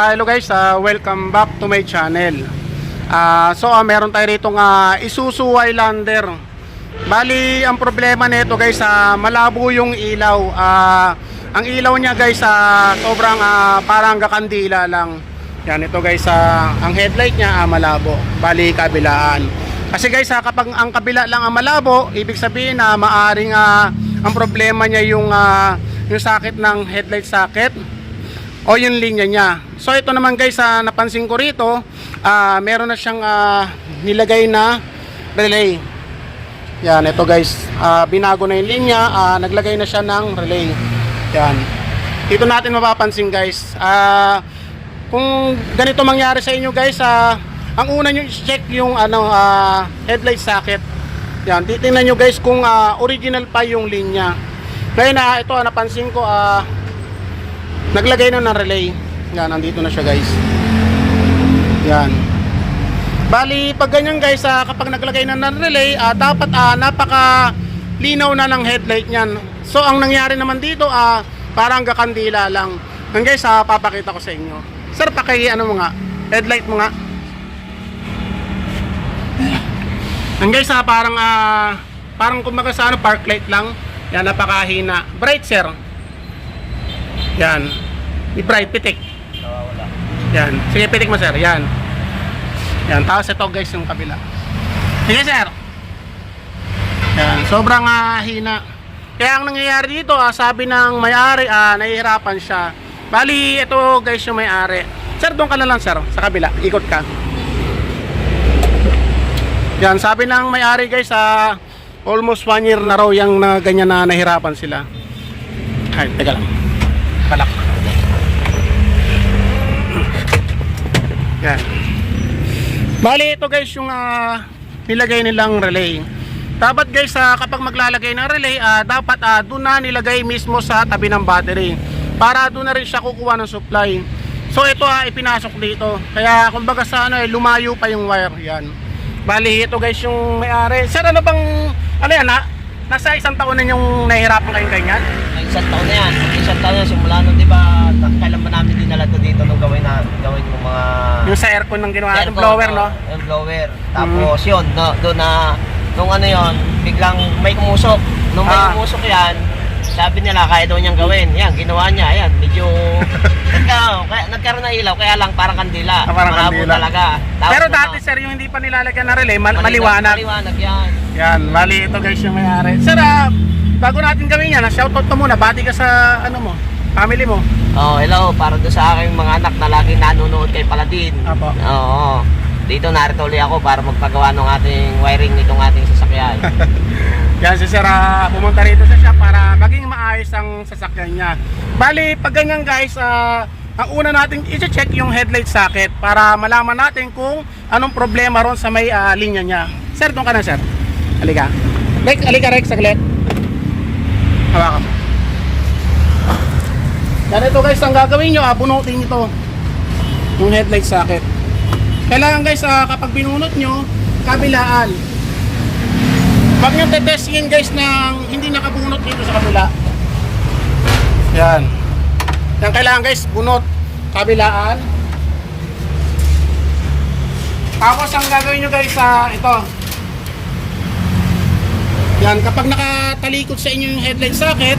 Ah, hello guys, ah, welcome back to my channel. Ah, so ah, meron tayo rito nga Isuzu Highlander. Bali, ang problema nito guys, ah, malabo yung ilaw. Ah, ang ilaw niya guys, ah, sobrang ah, parang kakandila lang. Yan ito guys, ah, ang headlight niya ah, malabo. Bali, kabilaan. Kasi guys, ah, kapag ang kabila lang ang malabo, ibig sabihin na maaring ah, ang problema niya yung ah, yung sakit ng headlight socket o yung linya niya. So ito naman guys, ah, napansin ko rito, ah, meron na siyang ah, nilagay na relay. Yan, ito guys, ah, binago na yung linya, ah, naglagay na siya ng relay. Yan. Dito natin mapapansin guys, ah, kung ganito mangyari sa inyo guys, ah, ang una nyo check yung ano, ah, headlight socket. Yan, titingnan nyo guys kung ah, original pa yung linya. Ngayon na ito, napansin ko, ah, naglagay na ng relay. Yan, nandito na siya guys. Yan. Bali, pag ganyan guys, ah, kapag naglagay na ng relay, ah, dapat ah, napaka linaw na ng headlight niyan. So, ang nangyari naman dito, ah, parang kakandila lang. Yan guys, ah, papakita ko sa inyo. Sir, paki ano mo nga, headlight mo nga. Yan guys, ah, parang ah, parang kumbaga sa ano, park light lang. Yan, napakahina. Bright, sir. Yan. I-bright, pitik. Nawawala. Yan. Sige, pitik mo, sir. Yan. Yan. Tapos ito, guys, yung kabila. Sige, sir. Yan. Sobrang ah, hina. Kaya ang nangyayari dito, ah, sabi ng may-ari, ah, nahihirapan siya. Bali, ito, guys, yung may-ari. Sir, doon ka na lang, sir. Sa kabila. Ikot ka. Yan. Sabi ng may-ari, guys, ah, almost one year na raw yung na ganyan na nahirapan sila. Ay, teka lang. Palak. Yan. Bali ito guys yung ah, nilagay nilang relay. Dapat guys ah, kapag maglalagay ng relay, ah, dapat ah, doon na nilagay mismo sa tabi ng battery. Para doon na rin siya kukuha ng supply. So ito ah, ipinasok dito. Kaya kumbaga sa ano, eh, lumayo pa yung wire. Yan. Bali ito guys yung may-ari. Sir ano bang, ano yan ha? Nasa isang taon na yung nahihirapan kayong ganyan? Isang taon na yan. Na simula nun, di ba, kailan ba namin dinala to dito nung gawin na, gawin yung mga... Yung sa aircon ng ginawa natin, blower oh, no? Yung blower. Tapos yun, no, doon na, nung ano yun, biglang may kumusok. Nung may Ah. kumusok yan, sabi nila kaya daw niyang gawin. Yan, ginawa niya. Yan, medyo... nagka, kaya, nagkaroon ng ilaw, kaya lang parang kandila. Ah, parang Malabo kandila. talaga. Tapos Pero nung- dati sir, yung hindi pa nilalagyan ng relay, mal- maliwanag. maliwanag. Yan. Yan, bali ito guys yung mayari. Sir, ah, bago natin gawin yan, shoutout ka muna. Bati ka sa ano mo, family mo. Oh, hello, para doon sa aking mga anak na lagi nanonood kay Paladin. Apo. Oo. Dito narito ulit ako para magpagawa ng ating wiring nitong ating sasakyan. Yan si Sir, ah, pumunta rito sa shop para maging maayos ang sasakyan niya. Bali, pag ganyan guys, ah, ang una natin i-check yung headlight socket para malaman natin kung anong problema ron sa may ah, linya niya. Sir, doon ka na sir. Halika. Rex, halika Rex, saglit. Hawakan mo. Yan ito guys, ang gagawin nyo, ah, bunutin ito. Yung headlight socket. Kailangan guys, ah, kapag binunot nyo, kabilaan. Huwag nyo tetestingin guys ng hindi nakabunot dito sa kabila. Yan. Yan kailangan guys, bunot. Kabilaan. Tapos ang gagawin nyo guys sa ito. Yan, kapag nakatalikod sa inyo yung headlight socket,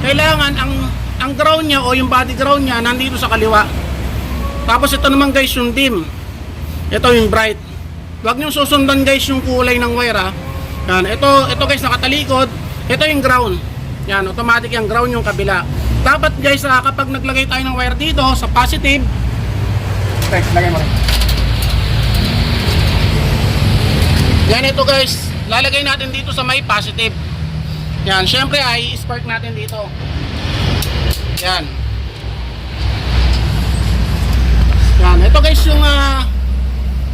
kailangan ang ang ground niya o yung body ground niya nandito sa kaliwa. Tapos ito naman guys yung dim. Ito yung bright. Huwag niyo susundan guys yung kulay ng wire ha. Yan, ito, ito guys nakatalikod. Ito yung ground. Yan, automatic yung ground yung kabila. Dapat guys, ah, kapag naglagay tayo ng wire dito sa positive, okay, lagay mo rin. Yan ito guys, lalagay natin dito sa may positive. Yan, syempre ay spark natin dito. Yan. Yan, ito guys yung ah,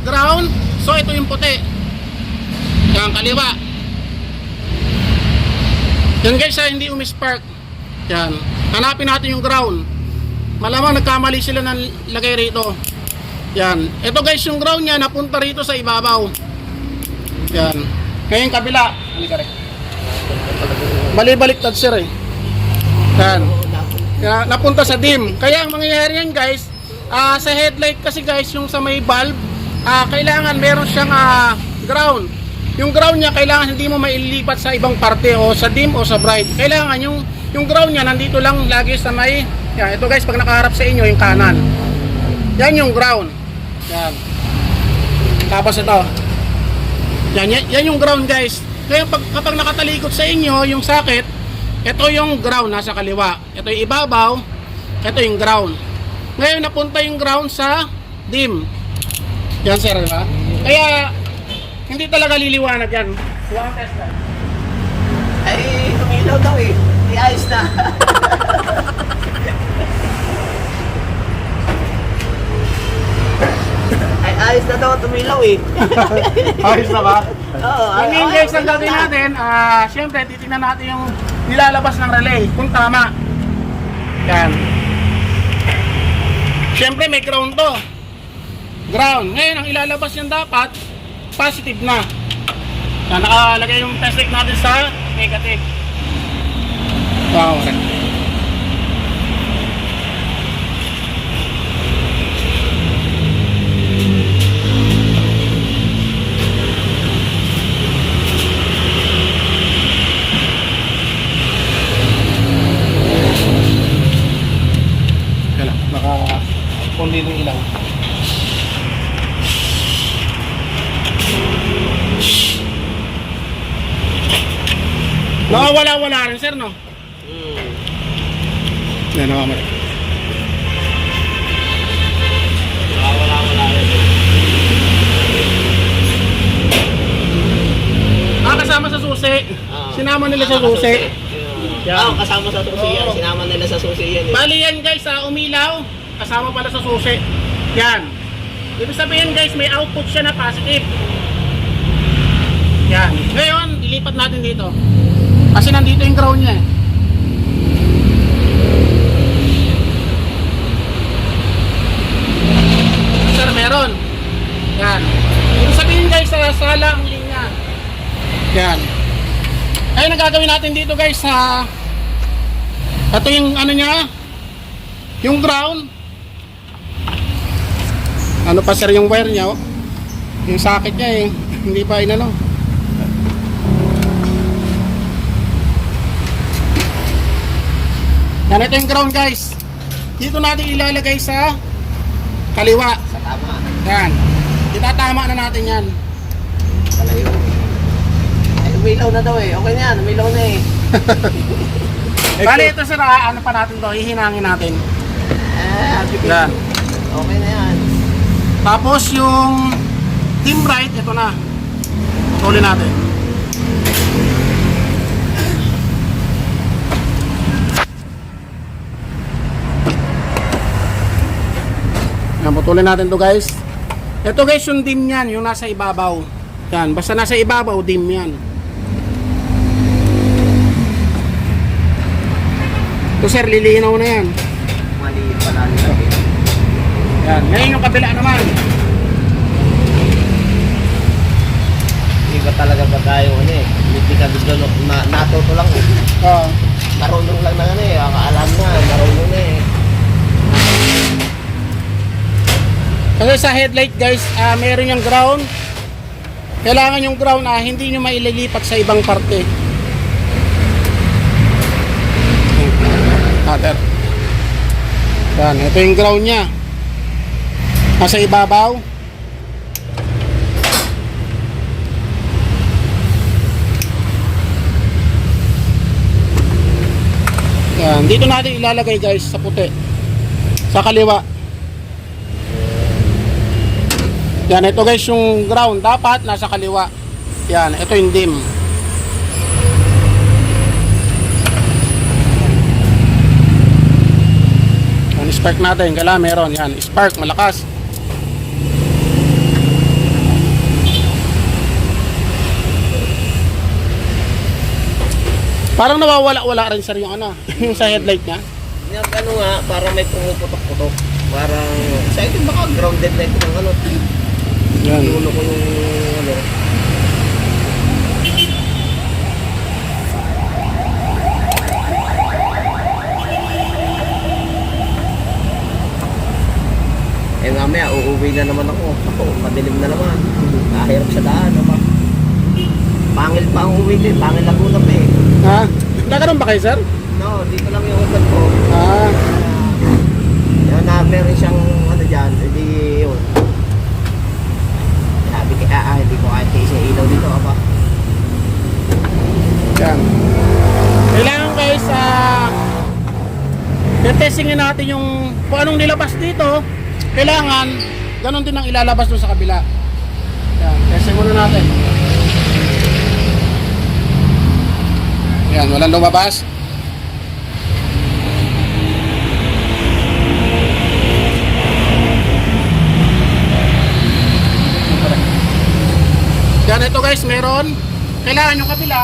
ground. So ito yung puti. Yan, kaliwa. Yan guys, ah, hindi umispark. Yan. Hanapin natin yung ground. Malamang nagkamali sila ng lagay rito. Yan. Ito guys, yung ground niya napunta rito sa ibabaw. Yan. Ngayon kabila. Halika rin. Mali-baliktad sir eh. Yan. Kaya napunta sa dim. Kaya ang mangyayari yan guys, Ah, sa headlight kasi guys, yung sa may bulb, ah, kailangan meron siyang ah, ground. Yung ground niya kailangan hindi mo mailipat sa ibang parte o sa dim o sa bright. Kailangan yung yung ground niya nandito lang lagi sa may yan, ito guys pag nakaharap sa inyo yung kanan. Yan yung ground. Yan. Tapos ito. Yan, yan, yan yung ground guys. Kaya pag, kapag nakatalikod sa inyo yung socket, ito yung ground nasa kaliwa. Ito yung ibabaw, ito yung ground. Ngayon napunta yung ground sa dim. Yan sir, di? Kaya hindi talaga liliwanag yan. Huwag test. Ay, tumilaw daw eh. Ay, ayos na. Ay, ayos na daw tumilaw eh. Ayos na ba? Oo, Ngayon ay- guys, ang ayos gagawin na. natin, ah, syempre titingnan natin yung nilalabas ng relay kung tama. Yan. Syempre may ground to. Ground. Ngayon, ang ilalabas niyan dapat, positive na. Yan, nakalagay yung test light natin sa negative. Wow. Yan naka kundi ng ilaw. Nakawala-wala rin sir, no? Hmm. Yan, nakawala. Wala, wala, wala. Ah, kasama sa susi. Oo. Sinama nila Ah, sa susi. Yan. Oo, kasama sa susi yan. Sinama nila sa susi yan eh. Bali yan guys, sa umilaw, kasama pala sa susi. Yan. Ibig sabihin guys, may output siya na positive. Yan. Ngayon, ilipat natin dito. Kasi nandito yung ground niya eh. Sir, meron. Yan. Ibig sabihin guys, sa sala ang linya. Yan. Ay, nagagawin natin dito guys sa ito yung ano niya yung ground. Ano pa sir yung wire niya oh. yung socket niya eh. Hindi pa inano. Yan ito yung ground guys. Dito natin ilalagay sa kaliwa. Sa tama. yan. Itatama na natin yan. Palayo. Umilaw na daw eh. Okay na yan. Umilaw na eh. bali ito sir ah, ano pa natin to hihinangin natin Ah, happy Yan. Okay na yan. Tapos yung team right, ito na. Tuloy natin. Yan, putulin natin to guys. Ito guys yung dim yan, yung nasa ibabaw. Yan, basta nasa ibabaw, dim yan. Ito sir, lilinaw na yan. Maliit pala nila. Yan, ngayon yung kabila naman. Ka talaga ba tayo ano eh. Hindi ka no, na, natuto lang eh. Oo. Marunong lang na ano eh. Akaalam na. Marunong na eh. Kasi sa headlight guys, ah meron yung ground. Kailangan yung ground ah, hindi nyo maililipat sa ibang parte. Cutter. Yan, ito yung ground niya. Nasa ibabaw. Yan, dito natin ilalagay guys sa puti. Sa kaliwa. Yan, ito guys yung ground. Dapat nasa kaliwa. Yan, ito yung dim. Yan, spark natin. Kailangan meron. Yan, spark, malakas. Parang nawawala-wala rin sir yung ano, yung sa headlight niya. Yung ano nga, parang may pumuputok-putok. Parang, sa akin baka grounded na ito ng ano. Yan. Ulo ko yung ano. Uuwi na naman ako. Ako, madilim na naman. Kahirap sa daan, ama. Pangil pa ang uwi din. Pangil Laguna pa eh. Ha? Nagkaroon ba kayo, sir? No, dito lang yung ugat ko. Ah, Yan na, meron siyang ano dyan. Hindi yun. Sabi ko, ah, ah, hindi ko kahit isa ilaw dito, apa. yan. Kailangan guys, ah, testingin natin yung kung anong nilabas dito. Kailangan, ganun din ang ilalabas doon sa kabila. Yan, testing muna natin. Yan, walang lumabas. Yan, ito guys, meron. Kailangan yung kabila.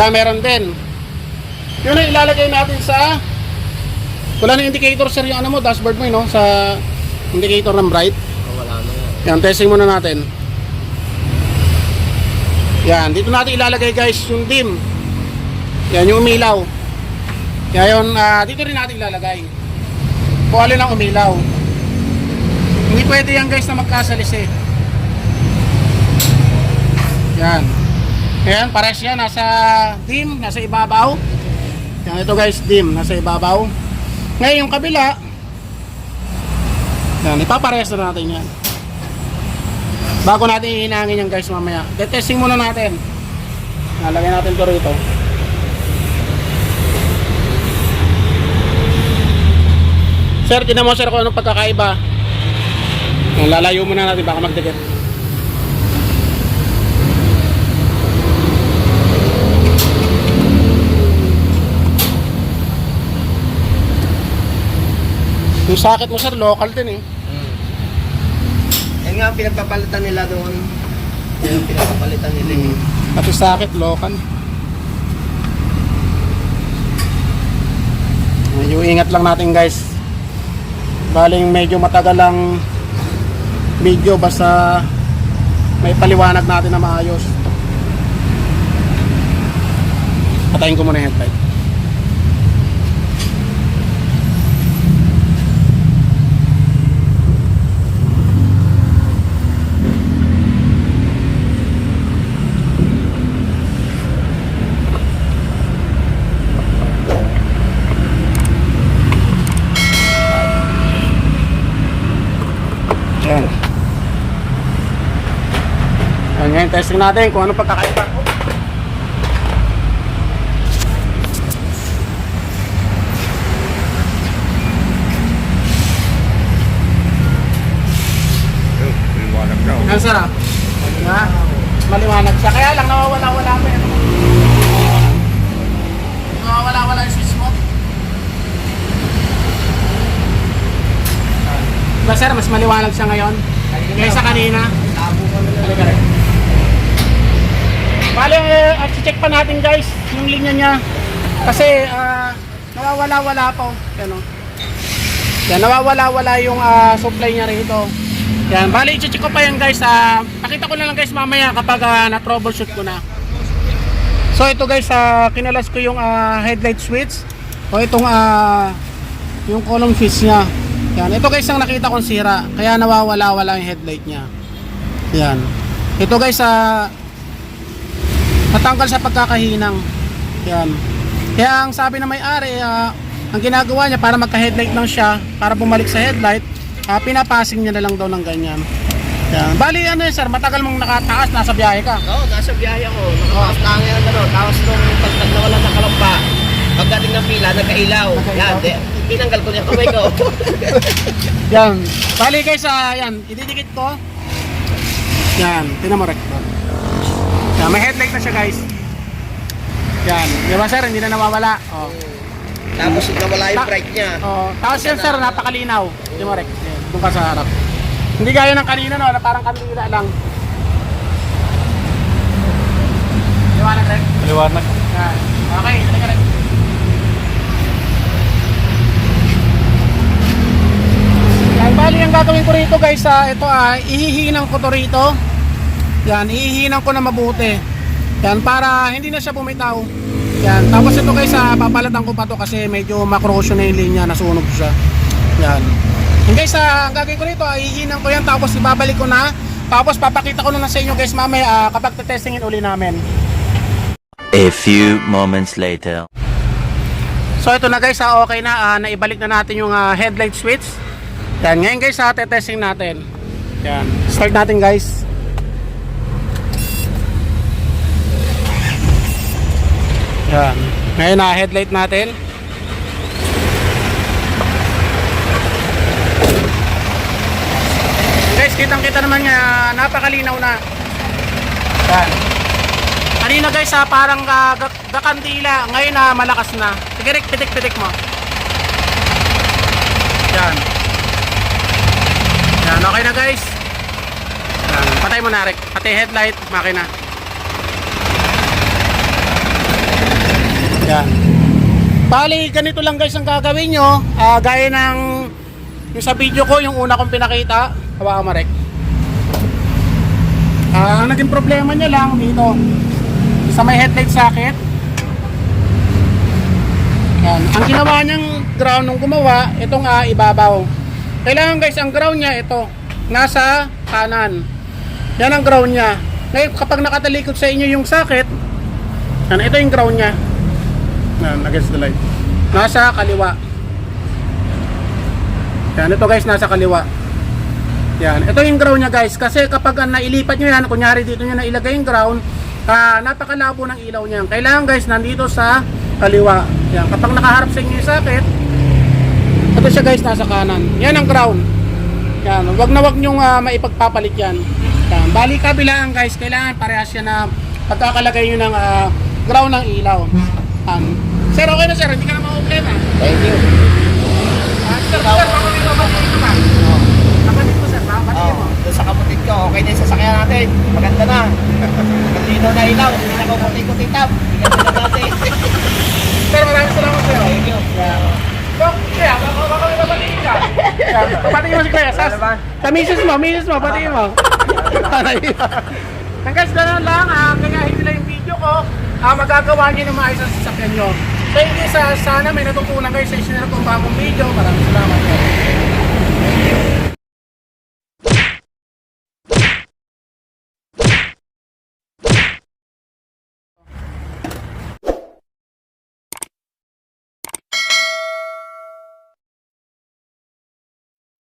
Yan, meron din. Yun ang ilalagay natin sa wala na indicator sir yung ano mo, dashboard mo, eh, no? Sa indicator ng bright. Oh, wala na yan. Yan, testing muna natin. Yan, dito natin ilalagay guys yung dim. Yan, yung umilaw. Kaya yun, ah, dito rin natin ilalagay. Kung alin ang umilaw. Hindi pwede yan guys na magkasalis eh. Yan. Ayan, pares yan. Nasa dim, nasa ibabaw. Yan, ito guys, dim, nasa ibabaw. Ngayon, yung kabila. Yan, ipapares na natin yan. Bago natin ihinangin yan guys mamaya. Detesting muna natin. Nalagay natin to rito. Sir, tinan mo sir kung anong pagkakaiba. Lalayo muna natin baka magdikit. Yung sakit mo sir, local din eh. Yan nga, pinagpapalitan nila doon. Yan, pinagpapalitan nila. eh. Pati sakit, local. Medyo ingat lang natin guys. Baling medyo matagal lang video basta may paliwanag natin na maayos. Patayin ko muna yung headlight. Testing natin kung ano pagkakaiba. Ang sarap. Ha? Maliwanag siya. Kaya lang nawawala-wala pa yan. Nawawala-wala yung switch mo. Diba sir, mas maliwanag siya ngayon? Kaysa kanina? Halika rin. Bale, at check pa natin guys yung linya niya. Kasi ah, nawawala-wala po. Yan o. Yan, nawawala-wala yung ah, supply niya rito. Yan, bali i-check ko pa yan guys. ah pakita ko na lang guys mamaya kapag ah, na-troubleshoot ko na. So ito guys, ah, kinalas ko yung ah, headlight switch. O itong ah, yung column switch niya. Yan, ito guys ang nakita kong sira. Kaya nawawala-wala yung headlight niya. Yan. Ito guys, ah, natanggal sa pagkakahinang. Yan. Kaya ang sabi na may-ari, ah, ang ginagawa niya para magka-headlight lang siya, para bumalik sa headlight, ah, pinapassing niya na lang daw ng ganyan. Yan. Bali ano yun sir, matagal mong nakataas, nasa biyahe ka. Oo, nasa biyahe ako. Nakataas lang yan, ano. Tapos nung pag pag nawala ng kalamba, pagdating ng pila, nagkailaw. Yan, di, tinanggal ko niya kamay ko. Yan. Bali guys, ah, yan, ididikit ko. Yan, tinan mo recto. Yan, may headlight na siya guys. Yan, di ba sir, hindi na nawawala. Oh. Tapos nawala yung Ta- bright niya. Oh, tapos yan sir, napakalinaw. Di mo rek. Yan, Doon ka sa harap. Hindi gaya ng kanina no, na parang kandila lang. Liwanag rek. Liwanag. Yan. Okay, halika rek. Yan, bali ang gagawin ko rito guys, ah, ito ah, ihihinang ko to rito. Yan, ihihinang ko na mabuti. Yan, para hindi na siya bumitaw. Yan, tapos ito guys, ah, papalatan ko pa to kasi medyo makroso na yung linya, nasunog siya. Yan. Yung guys, ah, ang gagawin ko rito, ay hihinang ko yan tapos ibabalik ko na. Tapos papakita ko na sa inyo guys mamaya ah, kapag testingin uli namin. A few moments later. So ito na guys, ah, okay na, ah, naibalik na natin yung ah, headlight switch. Yan, ngayon guys, ah, testing natin. Yan, start natin guys. Yan, ngayon na headlight natin. Guys, kitang kita naman nga, napakalinaw na. Yan. Kanina guys ha, parang uh, gakandila. Ngayon na malakas na. Sige Rick, pitik-pitik mo. Yan. Yan, okay na guys. Yan, patay mo na Rick. Pati headlight, makina. Yan. Bali, ganito lang guys ang gagawin nyo. Ah, gaya ng yung sa video ko, yung una kong pinakita. Hawakan mo Rick. Ah, ang naging problema niya lang dito sa may headlight socket. Yan. Ang ginawa niyang ground nung gumawa, itong ah, ibabaw. Kailangan guys, ang ground niya ito, nasa kanan. Yan ang ground niya. Ngayon, kapag nakatalikod sa inyo yung socket, yan, ito yung ground niya. Yan, against the light. Nasa kaliwa. Yan, ito guys, nasa kaliwa. Yan, ito yung ground niya guys. Kasi kapag nailipat nyo yan, kunyari dito nyo nailagay yung ground, ah, napakalabo ng ilaw niyan. Kailangan guys, nandito sa kaliwa. Yan, kapag nakaharap sa inyo yung socket, ito siya guys, nasa kanan. Yan ang ground. Yan, wag na wag nyong ah, maipagpapalit yan. Yan, bali kabilaan guys, kailangan parehas yan na pagkakalagay nyo ng ah, ground ng ilaw. Yan. Sir, okay na sir, hindi ka na ma-problema. Thank you. Ah, sir, sir, pakulit mo ba dito ba? Kapatid ko sir, kapatid mo. doon sa kapatid ko, okay na yung sasakyan natin. Maganda na. Matino na ilaw. Hindi na kukuti-kuti tap. Hindi na natin. Sir, maraming salamat sir. Thank you. So, kaya, baka may babatiin ka. Papatiin mo si Kuya. Sa, sa misis mo, misis mo, patiin mo. Hanggang sa ganun lang, ah, kaya hindi lang yung video ko, ah, magagawa niyo ng maayos sa sasakyan nyo. Thank you sa sana may natutunan kayo sa isinare kong bagong video. Maraming salamat. Kayo.